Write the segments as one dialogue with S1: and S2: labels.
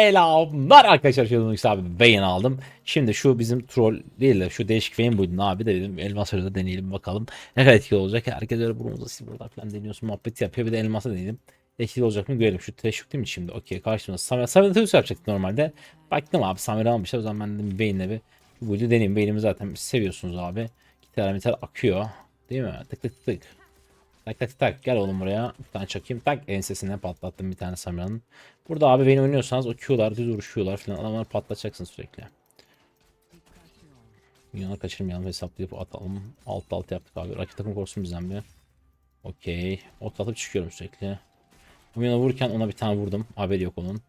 S1: Selamlar arkadaşlar. Şöyle abi beyin aldım. Şimdi şu bizim troll değil de şu değişik Vayne buydu abi de dedim elmasları da deneyelim bakalım. Ne kadar etkili olacak. Herkes öyle burnumuza silverlar falan deniyorsun muhabbet yapıyor. Bir de elmasa deneyelim. Etkili olacak mı görelim. Şu teşvik değil mi şimdi? Okey karşımızda. Samer, Samer Tavus yapacaktık normalde. Baktım abi Samer almışlar. O zaman ben dedim Vayne'le bir bu buydu deneyeyim. Vayne'imi zaten seviyorsunuz abi. Gitar metal akıyor. Değil mi? Tık tık tık. Tak tak tak gel oğlum buraya. Bir tane çakayım. Tak ensesine patlattım bir tane Samira'nın. Burada abi beni oynuyorsanız o Q'lar düz vuruş Q'lar falan adamları patlatacaksın sürekli. Milyonları kaçırmayalım hesaplayıp atalım. Alt alt yaptık abi. Rakip takım korksun bizden bir. Okey. Ot atıp çıkıyorum sürekli. Milyona vururken ona bir tane vurdum. Haberi yok onun.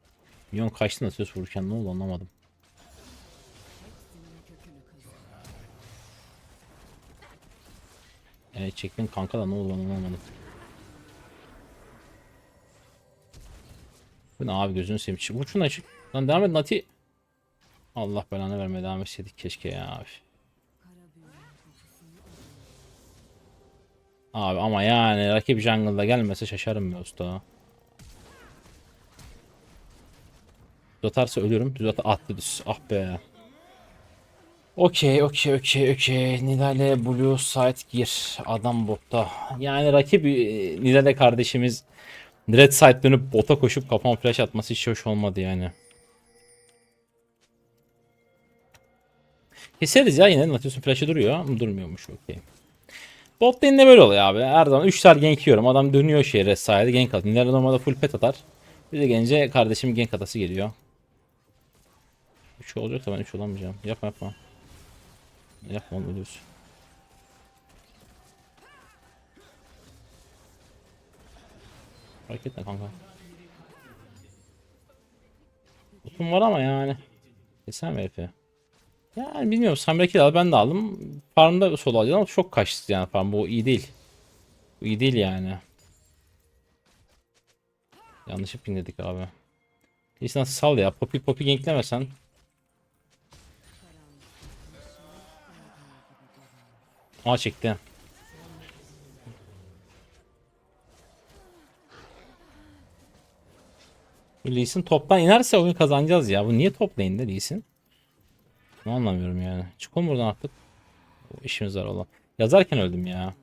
S1: Milyon kaçtı nasıl vururken ne oldu anlamadım. Evet çektin kanka da ne oldu ben anlamadım. Bu ne abi gözünü seveyim. Vur şuna çık. Lan devam et Nati. Allah belanı vermeye devam etseydik keşke ya abi. Abi ama yani rakip jungle'da gelmese şaşarım be usta. Düz atarsa ölürüm. Düz at attı düz. Ah be. Okey okey okey okey. Nidale Blue Side gir. Adam botta. Yani rakip e, Nidale kardeşimiz Red Side dönüp bota koşup kafam flash atması hiç hoş olmadı yani. Keseriz ya yine Nautilus'un flash'ı duruyor durmuyormuş okey. Bot lane'de böyle oluyor abi. Her zaman 3 tane gank yiyorum. Adam dönüyor şeye Red Side'e gank atıyor. Nidale normalde full pet atar. Bir de gelince kardeşim gank atası geliyor. 3 olacaksa ben 3 olamayacağım. Yapma yapma. Yapma oğlum ölüyorsun. Fark etme kanka. Utum var ama yani. Keser mi herif Yani bilmiyorum Samrek'i al ben de aldım. Farmda solo alacağım ama çok kaçtı yani farm. Bu iyi değil. Bu iyi değil yani. Yanlışı pinledik abi. Nasıl sal ya. Poppy poppy ganklemesen. Aa çekti. Bu Lee Sin toptan inerse oyun kazanacağız ya. Bu niye top lane'de Lee Sin? Ne anlamıyorum yani. Çıkalım buradan artık. O işimiz var oğlum. Yazarken öldüm ya.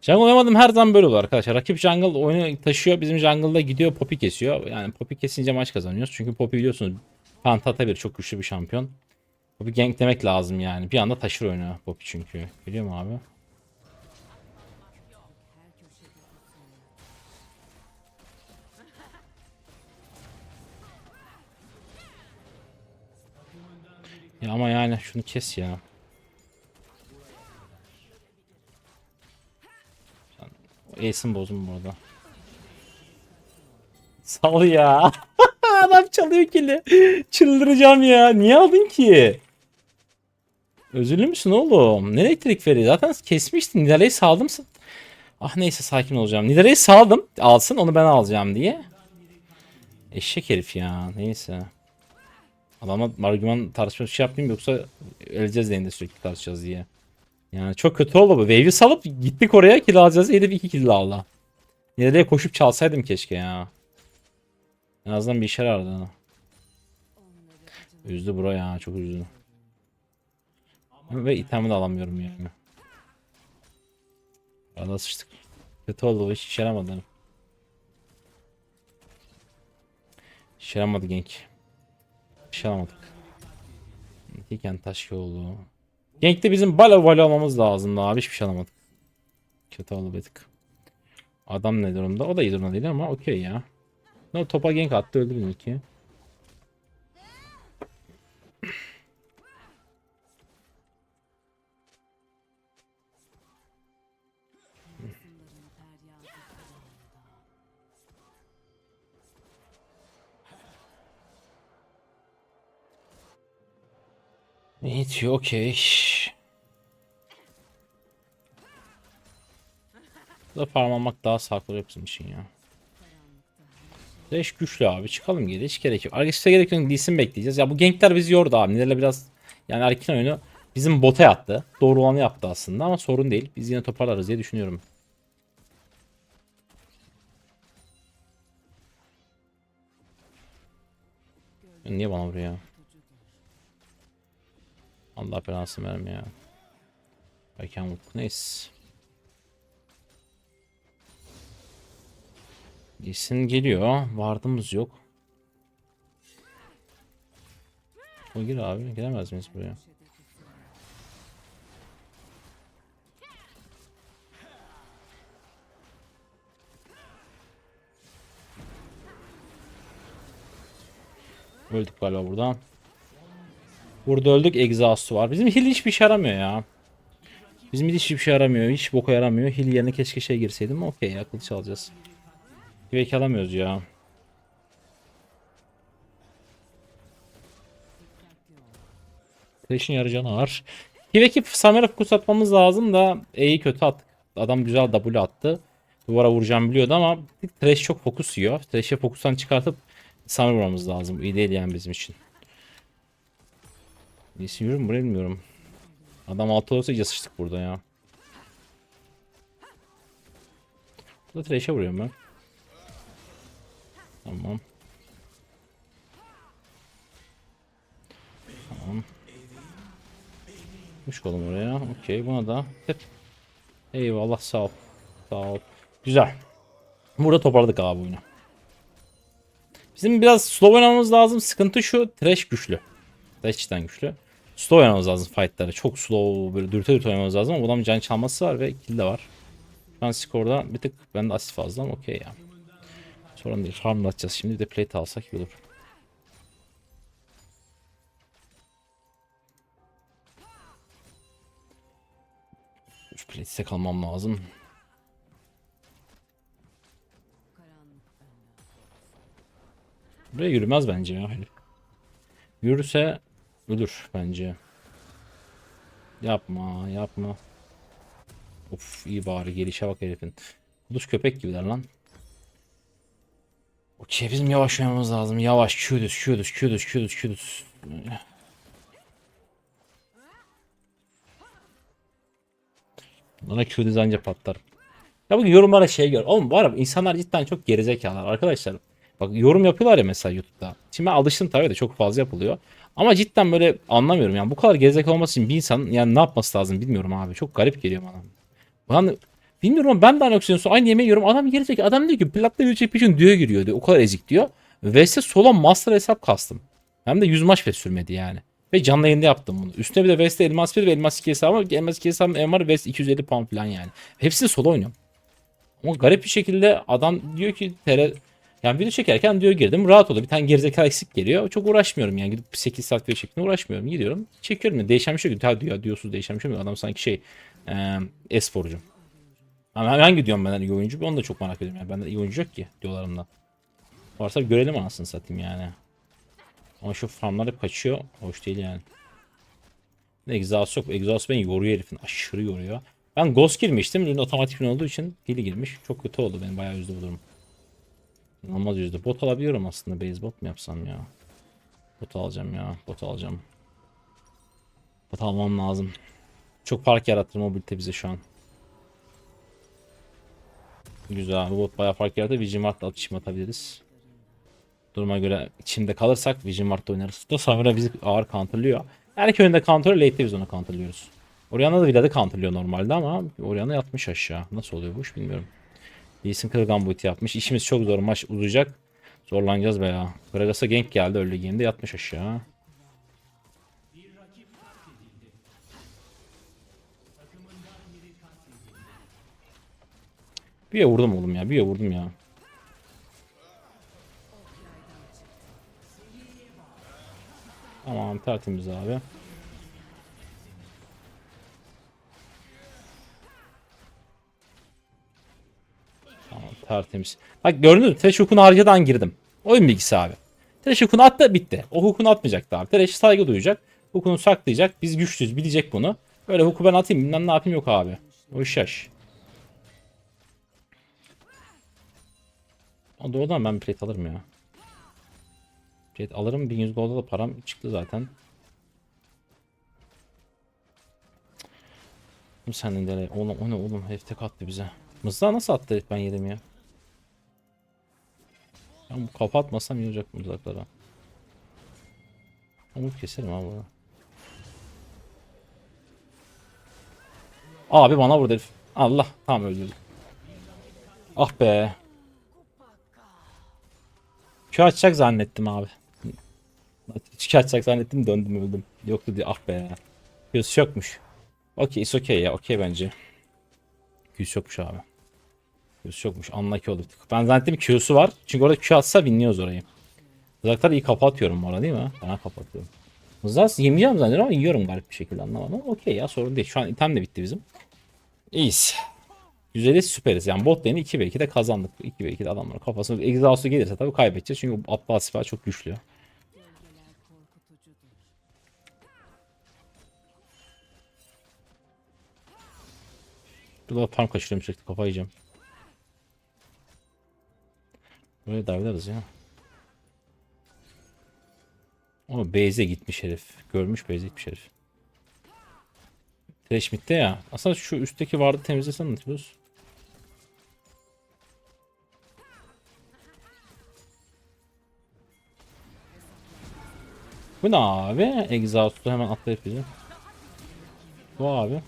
S1: Jungle oynamadım her zaman böyle olur arkadaşlar. Rakip jungle oyunu taşıyor. Bizim jungle'da gidiyor Poppy kesiyor. Yani Poppy kesince maç kazanıyoruz. Çünkü Poppy biliyorsunuz Pantata bir çok güçlü bir şampiyon. Poppy gank demek lazım yani. Bir anda taşır oyunu Poppy çünkü. Biliyor mu abi? Ya ama yani şunu kes ya. Ace'in bozdum bu arada. Sal ya. Adam çalıyor kili. Çıldıracağım ya. Niye aldın ki? Özürlü müsün oğlum? Ne elektrik veriyor? Zaten kesmiştin. Nidalee'yi saldım. Ah neyse sakin olacağım. Nidalee'yi saldım. Alsın onu ben alacağım diye. Eşek herif ya. Neyse. Adamla argüman tartışma şey yapmayayım yoksa öleceğiz de sürekli tartışacağız diye. Yani çok kötü oldu bu. Wave'i salıp gittik oraya kill alacağız. Herif 2 kill aldı. Nereye koşup çalsaydım keşke ya. En azından bir işe yaradı. Üzdü bura ya çok üzdü. Ve itemi de alamıyorum yani. Arada sıçtık. Kötü oldu bu hiç işe yaramadı. İşe yaramadı genk. İşe yaramadık. Diken taş yolu. Genk'te bizim bala bala almamız lazımdı abi hiçbir şey alamadık. Kötü oldu tık. Adam ne durumda? O da iyi durumda değil ama okey ya. No, topa gank attı öldü bizimki. Evet, okey. Da farm almak daha sağlıklı olur bizim için ya. Dash güçlü abi. Çıkalım geri. Hiç gerek yok. Arkadaşlar gerek yok. Lee Sin bekleyeceğiz. Ya bu gankler bizi yordu abi. Nidalee biraz yani Arkin oyunu bizim bota yattı. Doğru olanı yaptı aslında ama sorun değil. Biz yine toparlarız diye düşünüyorum. Niye bana vuruyor? Allah belasını verme ya. I can walk. Neyse. Gitsin geliyor. Vardığımız yok. O gir abi. Giremez miyiz buraya? Öldük galiba burada. Burada öldük. Exhaust'u var. Bizim heal hiçbir işe yaramıyor ya. Bizim heal hiçbir şey yaramıyor. Hiç boka yaramıyor. Heal yerine keşke şey girseydim. Okey akıl çalacağız. Belki alamıyoruz ya. Flash'in yarı canı var. Hiveki Samer'e fokus atmamız lazım da E'yi kötü attık. Adam güzel W attı. Duvara vuracağım biliyordu ama Thresh çok fokus yiyor. Thresh'e fokustan çıkartıp Samer vurmamız lazım. İyi değil yani bizim için. İyisi yürür bilmiyorum. Adam altı olsa iyice sıçtık burada ya. Burada Thresh'e vuruyorum ben. Tamam. Tamam. Kuş kolum oraya. Okey buna da. Hep. Eyvallah sağ ol. Sağ ol. Güzel. Burada toparladık abi oyunu. Bizim biraz slow oynamamız lazım. Sıkıntı şu. Trash güçlü. Trash cidden güçlü. Slow oynamamız lazım fightları. Çok slow böyle dürte dürte oynamamız lazım ama bu adamın can çalması var ve kill de var. Şu an skorda bir tık bende asist fazla ama okey ya. Sorun değil. Farm atacağız. Şimdi de plate alsak iyi olur. Şu plate'e kalmam lazım. Buraya yürümez bence ya herif. Ölür bence. Yapma yapma. Of iyi bari gelişe bak herifin. Kuduz köpek gibiler lan. Okey bizim yavaş oynamamız lazım. Yavaş Q'düz Q'düz Q'düz Q'düz Q'düz. Bana Q'düz anca patlar. Ya bu yorumlara şey gör. Oğlum bu arada insanlar cidden çok gerizekalılar arkadaşlar. Bak yorum yapıyorlar ya mesela YouTube'da. Şimdi ben alıştım tabii de çok fazla yapılıyor. Ama cidden böyle anlamıyorum yani bu kadar gerizekalı olması için bir insan yani ne yapması lazım bilmiyorum abi. Çok garip geliyor bana. Ben bilmiyorum ama ben de aynı aksiyonu aynı yemeği yiyorum. Adam gerizekalı. Adam diyor ki platta bir şey diyor giriyor diyor. O kadar ezik diyor. Vs solo master hesap kastım. Hem de 100 maç ve sürmedi yani. Ve canlı yayında yaptım bunu. Üstüne bir de West'te elmas 1 ve elmas 2 hesabı. Elmas 2 hesabım MR West 250 pound falan yani. Hepsini solo oynuyorum. Ama garip bir şekilde adam diyor ki TR yani video çekerken diyor girdim rahat oluyor. Bir tane gerizekalı eksik geliyor. Çok uğraşmıyorum yani. Gidip 8 saat video çektiğinde uğraşmıyorum. Gidiyorum. Çekiyorum. Yani. Değişen bir şey yok. Ha diyor diyorsunuz değişen bir şey yok. Adam sanki şey esporcu. Ama hangi diyorum benden iyi oyuncu? Onu da çok merak ediyorum. Yani benden iyi oyuncu yok ki diyorlarımdan. Varsa görelim anasını satayım yani. Ama şu farmlar hep kaçıyor. Hoş değil yani. Exhaust yok. Exhaust beni yoruyor herifin. Aşırı yoruyor. Ben Ghost girmiştim. Ürün otomatik olduğu için hili girmiş. Çok kötü oldu. Beni bayağı üzdü bu durum. İnanılmaz üzdü. Bot alabiliyorum aslında. Base bot mu yapsam ya? Bot alacağım ya. Bot alacağım. Bot almam lazım. Çok fark yarattı mobilite bize şu an. Güzel. Bu bot bayağı fark yarattı. Vision Ward'la atışım atabiliriz. Duruma göre içinde kalırsak Vision Ward'da oynarız. Da Samira bizi ağır counterlıyor. Erken önünde counter, late'de biz onu counterlıyoruz. Orianna da Villa'da counterlıyor normalde ama Orianna yatmış aşağı. Nasıl oluyor bu iş bilmiyorum. Lee Sin kırgan boyutu yapmış. İşimiz çok zor. Maç uzayacak. Zorlanacağız be ya. Gragas'a gank geldi öyle game'de yatmış aşağı. Bir vurdum oğlum ya. Bir vurdum ya. Tamam tertemiz abi. Tertemiz. Bak gördünüz mü? Trash hook'unu harcadan girdim. Oyun bilgisi abi. Trash hook'unu attı bitti. O hook'unu atmayacaktı abi. Trash saygı duyacak. Hook'unu saklayacak. Biz güçlüyüz bilecek bunu. Böyle hook'u ben atayım bilmem ne yapayım yok abi. O iş yaş. O doğrudan ben plate alırım ya. Plate alırım. 1100 golda da param çıktı zaten. Senden de oğlum o ne oğlum herif attı bize. Mızrağı nasıl attı ben yedim ya. Ben bu kafa atmasam iyi olacak mızraklara. Umut keserim abi bunu. Abi bana vurdu herif. Allah tam öldürdü. Ah be. Şu açacak zannettim abi. Şu açacak zannettim döndüm öldüm. Yoktu diye ah be. Göz yokmuş. Okey is okey ya okey bence. Göz yokmuş abi. Göz yokmuş unlucky olduk. Ben zannettim Q'su var. Çünkü orada Q atsa winliyoruz orayı. Uzaklar iyi kapatıyorum orada değil mi? Ben kapatıyorum. Mızrağız yemeyeceğim zannediyorum ama yiyorum garip bir şekilde anlamadım. Okey ya sorun değil. Şu an item de bitti bizim. İyiyiz. Güzeliz süperiz. Yani bot lane'i 2 ve 2'de kazandık. 2 ve 2'de adamların kafasına egzaustu gelirse tabii kaybedeceğiz. Çünkü bu aptal siper çok güçlü. Bir de farm kaçırıyorum sürekli kafayı yiyeceğim. Böyle davlarız ya. Ama base'e gitmiş herif. Görmüş base'e gitmiş herif. Trash mid'de ya. Aslında şu üstteki vardı temizlesen anlatıyoruz. Bu ne abi? Exhaust'u hemen atlayıp bizi. Bu abi.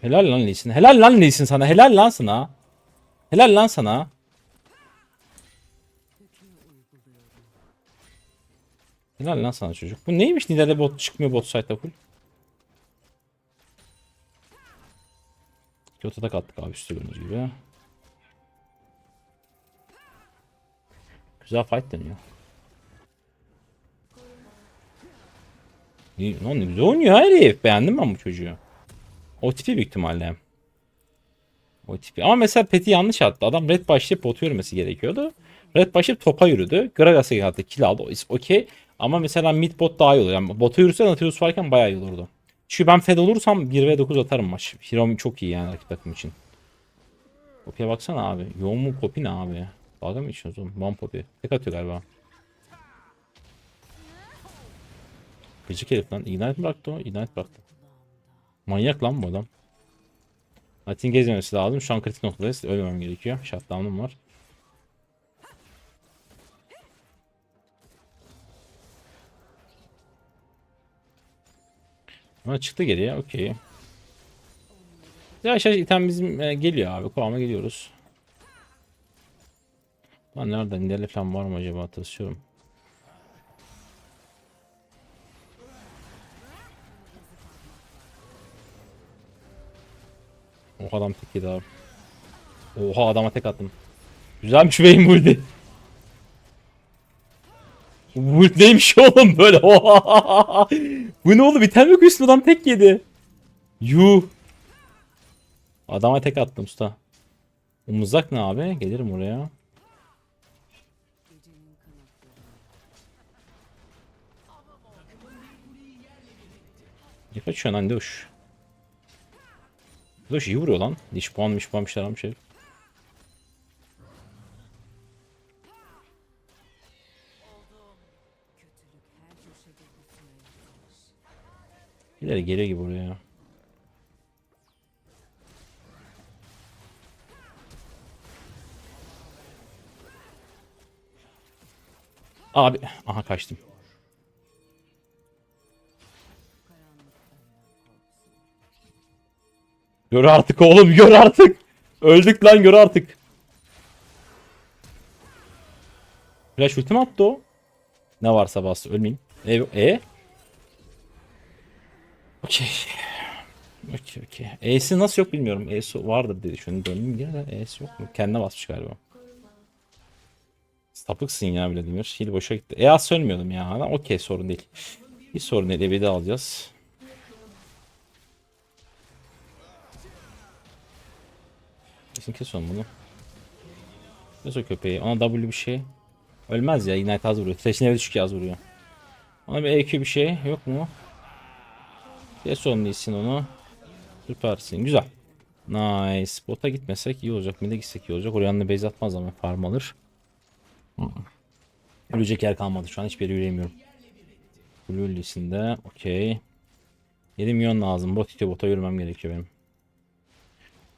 S1: Helal lan Lee Sin. Helal lan Lee Sin sana. Helal lan sana. Helal lan sana. Helal lan sana çocuk. Bu neymiş Nidalee bot çıkmıyor bot site'da full. Kötü tak attık abi üstü gibi. Güzel fight deniyor. İyi, lan ne güzel oynuyor herif. Beğendim ben bu çocuğu. O tipi büyük ihtimalle. O tipi. Ama mesela Pet'i yanlış attı. Adam red başlayıp bot yürümesi gerekiyordu. Red başlayıp topa yürüdü. Gragas'a attı. Kill aldı. Okey. Ama mesela mid bot daha iyi olur. Yani bota yürüse Nautilus varken bayağı iyi olurdu. Çünkü ben fed olursam 1v9 atarım maç. Hiromi çok iyi yani rakip takım için. Kopya baksana abi. Yoğun mu kopi ne abi? Dalga mı geçiyorsunuz oğlum? One popi. Tek atıyor galiba. Gıcık herif lan. Ignite bıraktı o. Ignite bıraktı. Manyak lan bu adam. Atin gezmemesi lazım. Şu an kritik noktadayız. Ölmemem gerekiyor. Shutdown'um var. Ama çıktı geriye. Okey. Yavaş yavaş item bizim e, geliyor abi. Kıvama geliyoruz. Lan nerede? Nidale falan var mı acaba? Tırsıyorum. Oha adam tek yedi abi. Oha adama tek attım. Güzelmiş benim build'i. Build neymiş oğlum böyle? Bu ne oğlum? İtem yok üstüne adam tek yedi. Yuh. Adama tek attım usta. O mızrak ne abi? Gelirim oraya. Ne kaçıyorsun lan Doş iyi vuruyor lan. Diş puan miş puan bir şeyler almış. İleri geliyor gibi oraya. Abi aha kaçtım. Gör artık oğlum gör artık. Öldük lan gör artık. Flash ulti mi attı o? Ne varsa bastı ölmeyeyim. E? e? Okey. Okey okey. E'si nasıl yok bilmiyorum. E'si vardır diye düşündüm. Döndüm gene de E'si yok mu? Kendine basmış galiba. Sapıksın ya Vladimir. Hil boşa gitti. E ölmüyordum ya. Okey sorun değil. Hiç sorun değil. Ebedi alacağız. Kesin kes onu bunu. Kes o köpeği. Ona W bir şey. Ölmez ya. Ignite az vuruyor. Evde düşük az vuruyor. Ona bir EQ bir şey. Yok mu? Kes onu değilsin onu. Süpersin. Güzel. Nice. Bota gitmesek iyi olacak. Mid'e gitsek iyi olacak. Oraya base atmaz ama farm alır. Yürüyecek yer kalmadı. Şu an hiçbir yere yürüyemiyorum. Blue listinde. Okey. 7 milyon lazım. Bot itiyor bota yürümem gerekiyor benim.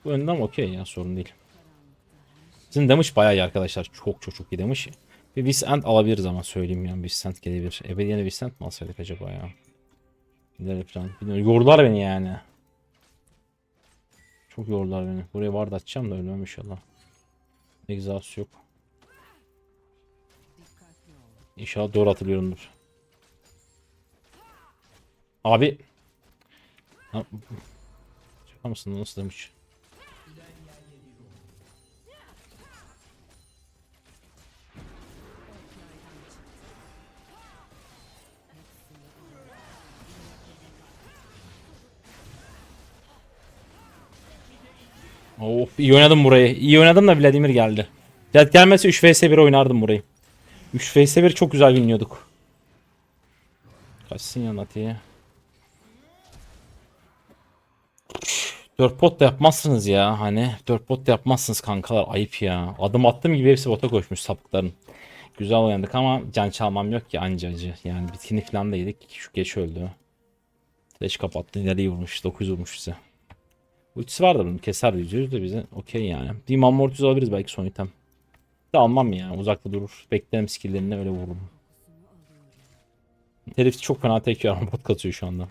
S1: Bu önden okey ya sorun değil. Bizim damage bayağı iyi arkadaşlar. Çok çok çok iyi damage. Bir Viscent alabiliriz ama söyleyeyim yani Viscent gelebilir. Ebediyene Viscent mi alsaydık acaba ya? Gidelim falan. Bilmiyorum. Yordular beni yani. Çok yordular beni. Buraya ward atacağım da ölmem inşallah. Exhaust yok. İnşallah doğru hatırlıyorumdur. Abi. Şaka mısın? Nasıl demiş? Of iyi oynadım burayı. İyi oynadım da Vladimir geldi. Vlad gelmese 3 vs 1 oynardım burayı. 3 vs 1 çok güzel winliyorduk. Kaçsın ya Nati'ye. 4 pot da yapmazsınız ya hani 4 pot da yapmazsınız kankalar ayıp ya. Adım attığım gibi hepsi bota koşmuş sapıkların. Güzel oynadık ama can çalmam yok ki anca. Yani bitkini falan da yedik. Şu geç öldü. Flash kapattı. Nereye vurmuş? 9 vurmuş bize. Ultisi vardı bunun. Keser yüzüyoruz da bize. Okey yani. Demon Mortis alabiliriz belki son item. De almam ya. Uzakta durur. Beklerim skill'lerini öyle vururum. Herif çok fena tek ama bot katıyor şu anda.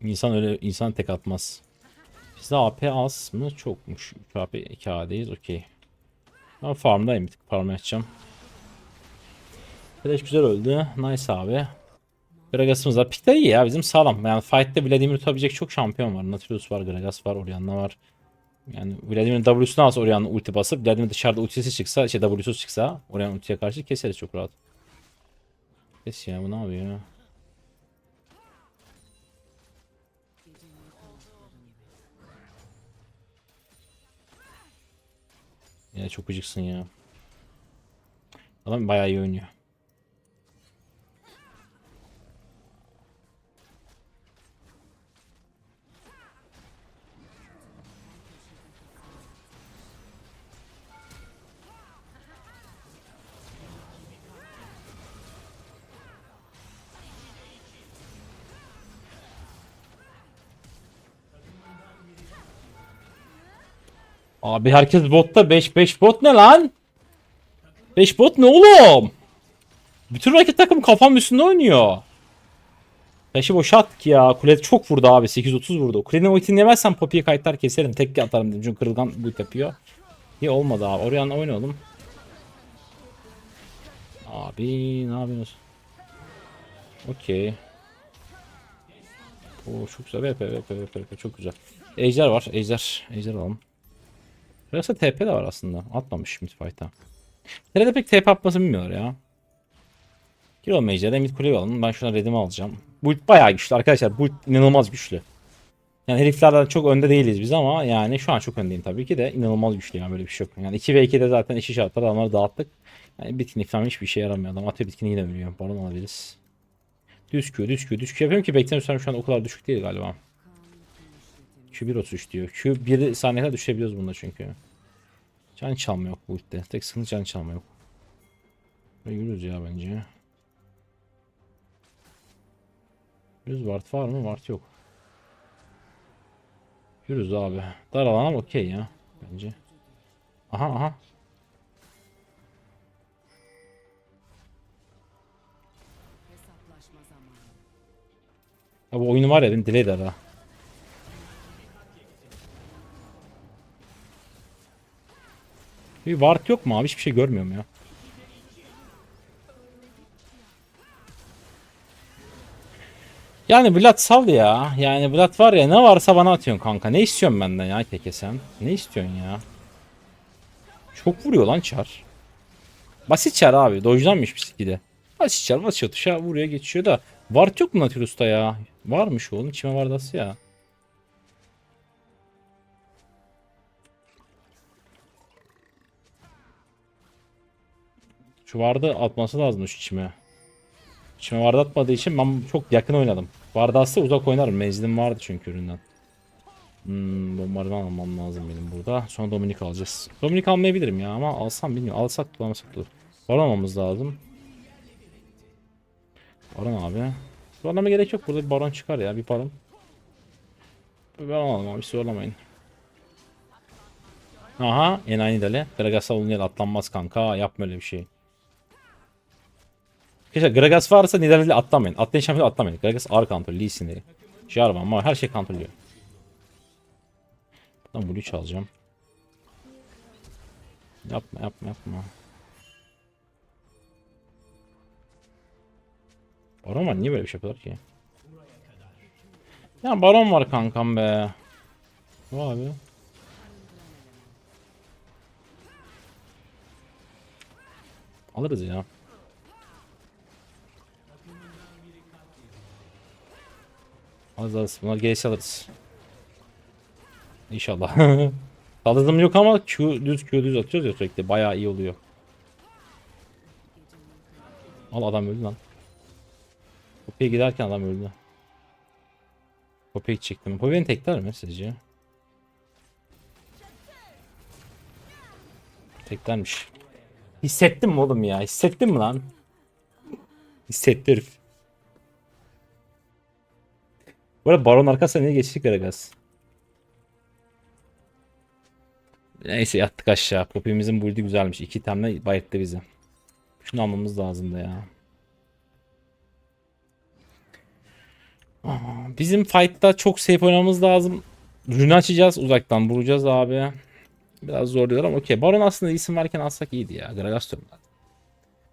S1: İnsan öyle insan tek atmaz. Bizde AP az mı? Çokmuş. 3 AP 2 AD'yiz. Okey. Ben farmdayım. Bir tık farm açacağım. Flash güzel öldü. Nice abi. Gragas'ımız var. Pikler iyi ya bizim sağlam. Yani fight'te Vladimir tutabilecek çok şampiyon var. Nautilus var, Gragas var, Orianna var. Yani Vladimir'in W'sunu alsa Orianna ulti basıp Vladimir dışarıda ultisi çıksa, şey W'suz çıksa Orianna ultiye karşı keseriz çok rahat. Kes ya bu ne yapıyor? Ya çok gıcıksın ya. Adam bayağı iyi oynuyor. Abi herkes botta 5 5 bot ne lan? 5 bot ne oğlum? Bütün rakip takım kafam üstünde oynuyor. Taşı boşa attık ya. Kule çok vurdu abi. 830 vurdu. Kulenin ultini yemezsem Poppy'ye kayıtlar keserim. Tek atarım dedim. Çünkü kırılgan build yapıyor. İyi olmadı abi. Oraya oynayalım. Abi ne yapıyorsunuz? Okey. Oo çok güzel. VP, VP, VP. Çok güzel. Ejder var. Ejder. Ejder alalım. Burası TP de var aslında. Atmamış mid fight'a. Nerede pek TP atmasını bilmiyorlar ya. Gir o Mage'de mid kuleyi alalım. Ben şuna redimi alacağım. Bu bayağı güçlü arkadaşlar. Bu inanılmaz güçlü. Yani heriflerden çok önde değiliz biz ama yani şu an çok öndeyim tabii ki de inanılmaz güçlü yani böyle bir şey yok. Yani 2 ve 2'de zaten işi şartlar adamları dağıttık. Yani bitkin falan hiçbir işe yaramıyor. Adam atıyor bitkini yine ölüyor. Baron alabiliriz. Düz Q, düz Q, düz Q yapıyorum ki beklenen şu an o kadar düşük değil galiba. Q 1.33 diyor. Q 1 saniyede düşebiliyoruz bunda çünkü. Can çalma yok bu ultide. Tek sıkıntı can çalma yok. Ve yürüyoruz ya bence. Yüz ward var mı? Ward yok. Yürüyoruz abi. Dar alan okey ya. Bence. Aha aha. Ya bu oyunu var ya beni delay eder ha. Bir ward yok mu abi? Hiçbir şey görmüyorum ya. Yani Vlad sal ya. Yani Vlad var ya ne varsa bana atıyorsun kanka. Ne istiyorsun benden ya keke sen? Ne istiyorsun ya? Çok vuruyor lan çar. Basit çar abi. Dojlanmış bir şekilde. Basit çar basıyor tuşa vuruyor geçiyor da. Ward yok mu Nautilus'ta ya? Varmış oğlum. Çime vardası ya. Şu vardı atması lazım şu çime. Çime vardı atmadığı için ben çok yakın oynadım. Vardı atsa uzak oynarım. Menzilim vardı çünkü üründen. Hmm, bombardıman almam lazım benim burada. Sonra Dominik alacağız. Dominik almayabilirim ya ama alsam bilmiyorum. Alsak olur. Var almamız lazım. Baron abi. Zorlama gerek yok. Burada bir baron çıkar ya. Bir baron. Ben alalım abi. Zorlamayın. Aha. Enayi dele. Gragas'a olunca atlanmaz kanka. Yapma öyle bir şey. Arkadaşlar Gragas varsa Nidalee'yle atlamayın. Atlayın şampiyon atlamayın. Gragas ağır kontrol. Lee Sin'i. Jarvan ama her şey kontrolüyor. Buradan Blue'yu çalacağım. Yapma yapma yapma. Baron var niye böyle bir şey yapıyorlar ki? Ya baron var kankam be. O abi. Alırız ya. Alırız alırız. Bunlar gelirse alırız. İnşallah. Saldırdım yok ama Q düz Q düz atıyoruz ya sürekli. Bayağı iyi oluyor. Al adam öldü lan. Kopya giderken adam öldü. Kopya çektim. Kopya beni tekler mi sizce? Teklermiş. Hissettim mi oğlum ya? Hissettin mi lan? Hissetti. Bu arada Baron arkasına niye geçtik Gragas? Neyse yattık aşağı. Kopyamızın build'i güzelmiş. İki tane bayıttı bizi. Şunu almamız lazım da ya. Bizim fight'ta çok safe oynamamız lazım. Rune açacağız uzaktan vuracağız abi. Biraz zorluyorlar ama okey. Baron aslında isim varken alsak iyiydi ya. Gragas diyorum.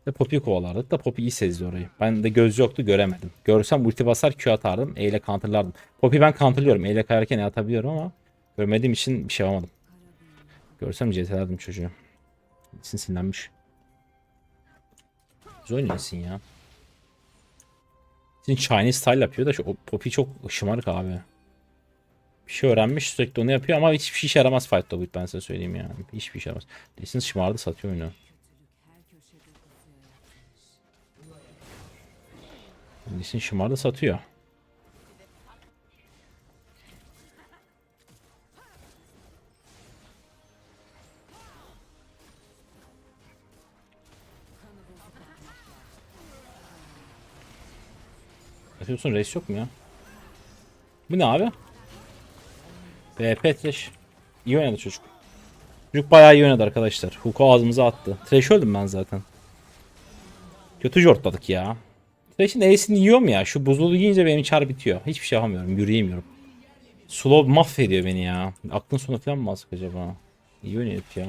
S1: Ve Poppy'yi kovalardık da Poppy iyi sezdi orayı. Ben de göz yoktu göremedim. Görsem ulti basar Q atardım. E ile counterlardım. Poppy ben counterlıyorum. E ile kayarken E atabiliyorum ama görmediğim için bir şey yapamadım. Görsem CT'lerdim çocuğu. İçin sinirlenmiş. Güzel ya. Senin Chinese style yapıyor da şu Poppy çok şımarık abi. Bir şey öğrenmiş sürekli onu yapıyor ama hiçbir şey işe yaramaz Fight Dog ben size söyleyeyim yani. Hiçbir işe yaramaz. Desin şımardı satıyor oyunu. Desin şımardı satıyor. Yapıyorsun reis yok mu ya? Bu ne abi? BP Trash. İyi oynadı çocuk. Çocuk bayağı iyi oynadı arkadaşlar. Hook'u ağzımıza attı. Trash öldüm ben zaten. Kötü jortladık ya. Trash'in Ace'ini yiyor mu ya? Şu buzulu yiyince benim çar bitiyor. Hiçbir şey yapamıyorum. Yürüyemiyorum. Slow mahvediyor beni ya. Aklın sonu falan mı basık acaba? İyi oynuyor ya.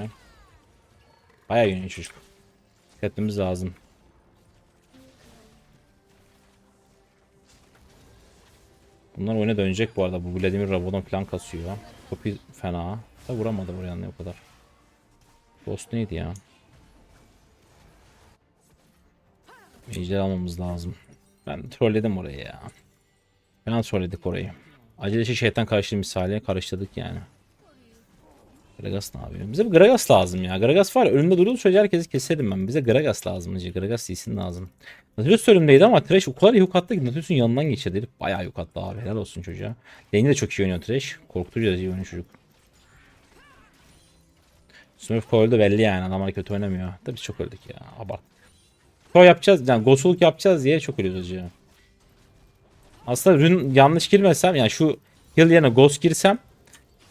S1: Bayağı iyi oynuyor çocuk. Dikkat etmemiz lazım. Bunlar oyuna dönecek bu arada. Bu Vladimir Rabodon falan kasıyor. Kopi fena. Da vuramadı oraya ne o kadar. Ghost neydi ya? Ejder almamız lazım. Ben trolledim orayı ya. Falan trolledik orayı. Acele şey şeytan karşılığı misali karıştırdık yani. Gragas ne yapıyor? Bize bir Gragas lazım ya. Gragas var ya önünde durduğu sürece herkesi keserim ben. Bize Gragas lazım. Gragas değilsin lazım. Nautilus önümdeydi ama Thresh o kadar hook attı ki Nautilus'un yanından geçirdi. Herif Bayağı hook attı abi. Helal olsun çocuğa. Lane'i de çok iyi oynuyor Thresh. Korkutucu da iyi oynuyor çocuk. Smurf öldü belli yani. Adamlar kötü oynamıyor. Tabii çok öldük ya. Abart. Ko yapacağız. Yani gosuluk yapacağız diye çok ölüyoruz hocam. Aslında rün yanlış girmesem yani şu heal yerine ghost girsem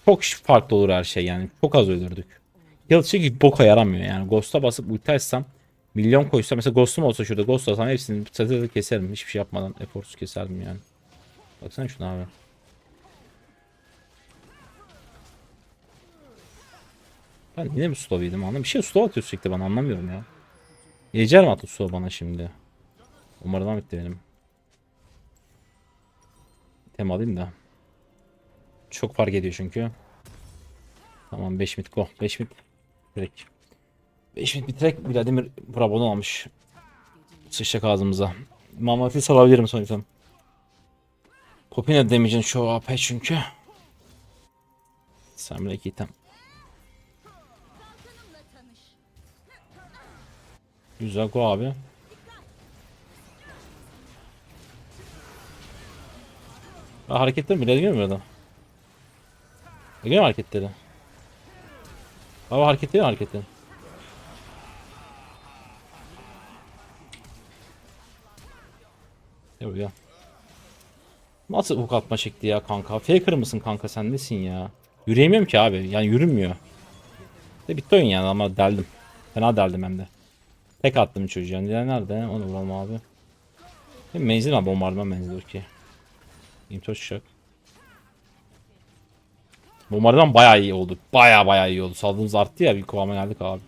S1: çok farklı olur her şey yani. Çok az ölürdük. Heal çünkü boka yaramıyor yani. Ghost'a basıp ulti açsam milyon koysam mesela ghost'um olsa şurada ghost alsam hepsini çatırı keserim. Hiçbir şey yapmadan eforsuz keserdim yani. Baksana şuna abi. Ben yine mi slow yedim anlam? Bir şey slow atıyor sürekli bana anlamıyorum ya. Yecer mi attı bana şimdi? Umarım bitti benim. Alayım da. Çok fark ediyor çünkü. Tamam 5 mit go. 5 mit direkt. 5 mit bitirek Vladimir Bravo'nu almış. Sıçacak ağzımıza. Mamati salabilirim sonuçta. Popina damage'in şu AP çünkü. Samra iki item. Güzel go abi. Ha, hareketler bile görmüyor adam. Görüyor musun hareketleri? Baba hareketleri hareketleri. Bu ya? Nasıl hook atma çekti ya kanka? Faker mısın kanka sen nesin ya? Yürüyemiyorum ki abi. Yani yürünmüyor. De bitti oyun yani ama deldim. Fena deldim hem de. Tek attım çocuğa. Nerede? Onu vuralım abi. Menzil var bombardıman menzili ki. İmtoş şak. Bombardıman bayağı iyi oldu. Bayağı bayağı iyi oldu. Saldığımız arttı ya bir kıvama geldik abi.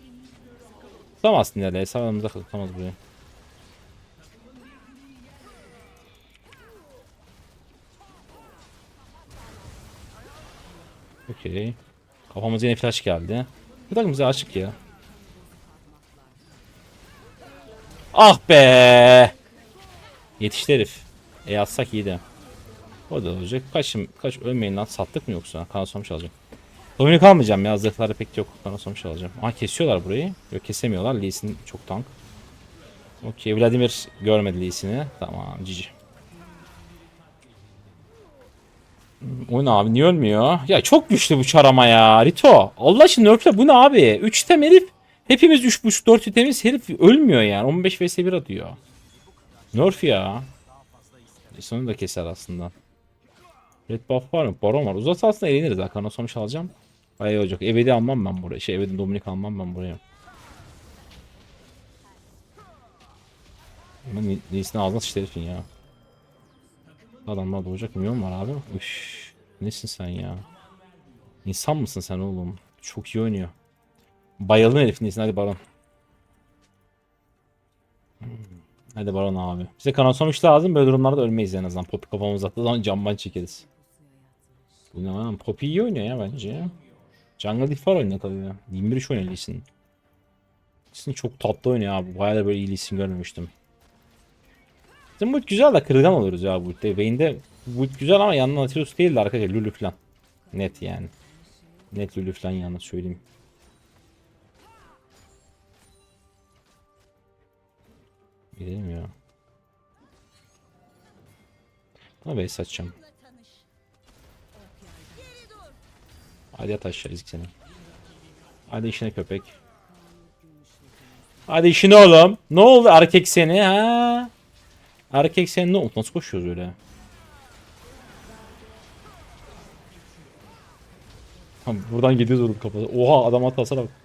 S1: Tutamazsın nereye? Sağlamıza tutamaz buraya. Okey. Kafamıza yine flash geldi. Bu takım bize aşık ya. Ah be! Yetişti herif. E atsak iyi de. O da olacak. Kaç, kaç ölmeyin lan sattık mı yoksa? Kana sonuç alacağım. Dominik almayacağım ya zırhları pek yok. Kana sonuç alacağım. Aa kesiyorlar burayı. Yok kesemiyorlar. Lee çok tank. Okey Vladimir görmedi Lee. Tamam cici. O ne abi niye ölmüyor? Ya çok güçlü bu çarama ya Rito. Allah için nerfle bu ne abi? 3 item herif. Hepimiz 3.5 4 itemiz herif ölmüyor yani. 15 vs 1 atıyor. Nerf ya. Sonu da keser aslında. Red buff var mı? Baron var. Uzat aslında eğleniriz. Hakan sonuç alacağım. Bayağı olacak. Ebedi almam ben buraya. Şey Ebedi Dominik almam ben buraya. Ben Lee'sini ağzına sıçtı herifin ya. Adamlar doğacak milyon var abi. Üf, nesin sen ya? İnsan mısın sen oğlum? Çok iyi oynuyor. Bayıldım herifin iyisine hadi Baron. Hadi Baron abi. Bize kanal sonuç lazım. Böyle durumlarda ölmeyiz en azından. Poppy kafamıza attığı zaman camban çekeriz. Bu ne lan? Poppy iyi oynuyor ya bence. Jungle Diff var oynuyor tabii ya. 21 iş oynuyor Lee Sin. Lee Sin çok tatlı oynuyor abi. Bayağı da böyle iyi Lee Sin görmemiştim. Bizim bu güzel de kırılgan oluyoruz ya bu ultide. Vayne'de bu güzel ama yanına Nautilus değil de arkadaşlar Lulu falan. Net yani. Net Lulu falan yanına söyleyeyim. Gidelim ya. Buna base satacağım. Hadi yat aşağı ezik seni. Hadi işine köpek. Hadi işine oğlum. Ne oldu erkek seni ha? Erkek sen ne oldu? Nasıl koşuyoruz öyle? Buradan gidiyoruz vurup kafası. Oha adam atlasana bak.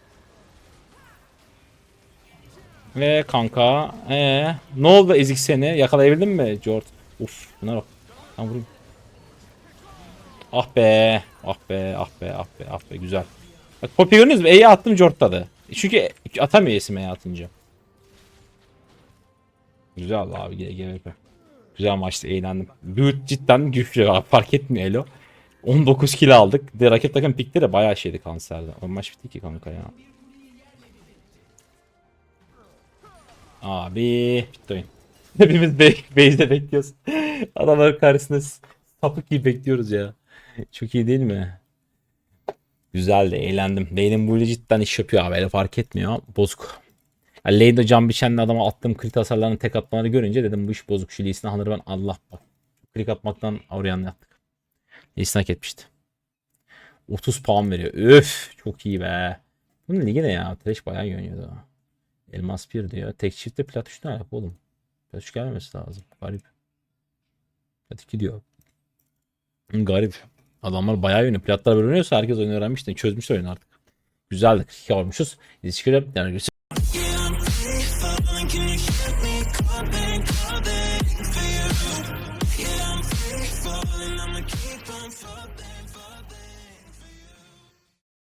S1: Ve kanka. Ee, ne oldu ezik seni? Yakalayabildin mi Jort? Uf buna bak. Tamam vurayım. Ah be. Ah be. Ah be. Ah be. Ah be. Güzel. Bak Poppy gördünüz mü? E'ye attım Jort'tadı. Çünkü atamıyor Esim E'ye atınca. Güzel abi GGVP. Güzel maçtı eğlendim. Build cidden güçlü abi fark etmiyor Elo. 19 kill aldık. De rakip takım pikleri de bayağı şeydi kanserde. O maç bitti ki kanka ya. Abi bitti oyun. Hepimiz base'de bekliyoruz. Adamların karşısında sapık gibi bekliyoruz ya. Çok iyi değil mi? Güzeldi eğlendim. Lane'in bu cidden iş yapıyor abi. Öyle fark etmiyor. Bozuk. Yani Lane'de can biçenle adama attığım crit hasarlarını tek atmaları görünce dedim bu iş bozuk. Şu Lee'sini alır ben Allah bak. Crit atmaktan oraya yaptık. Lee'sini etmişti. 30 puan veriyor. Üf çok iyi be. Bunun ligi ne ya? Trash bayağı iyi oynuyordu. Elmas 1 diyor. Tek çiftte plat 3 ne oğlum? Plat 3 gelmemesi lazım. Garip. Plat 2 diyor. Garip. Adamlar bayağı oynuyor. Platlar böyle oynuyorsa herkes oyunu öğrenmiş de çözmüş oyunu artık. Güzeldi. 42 olmuşuz. İlişkiler. Yani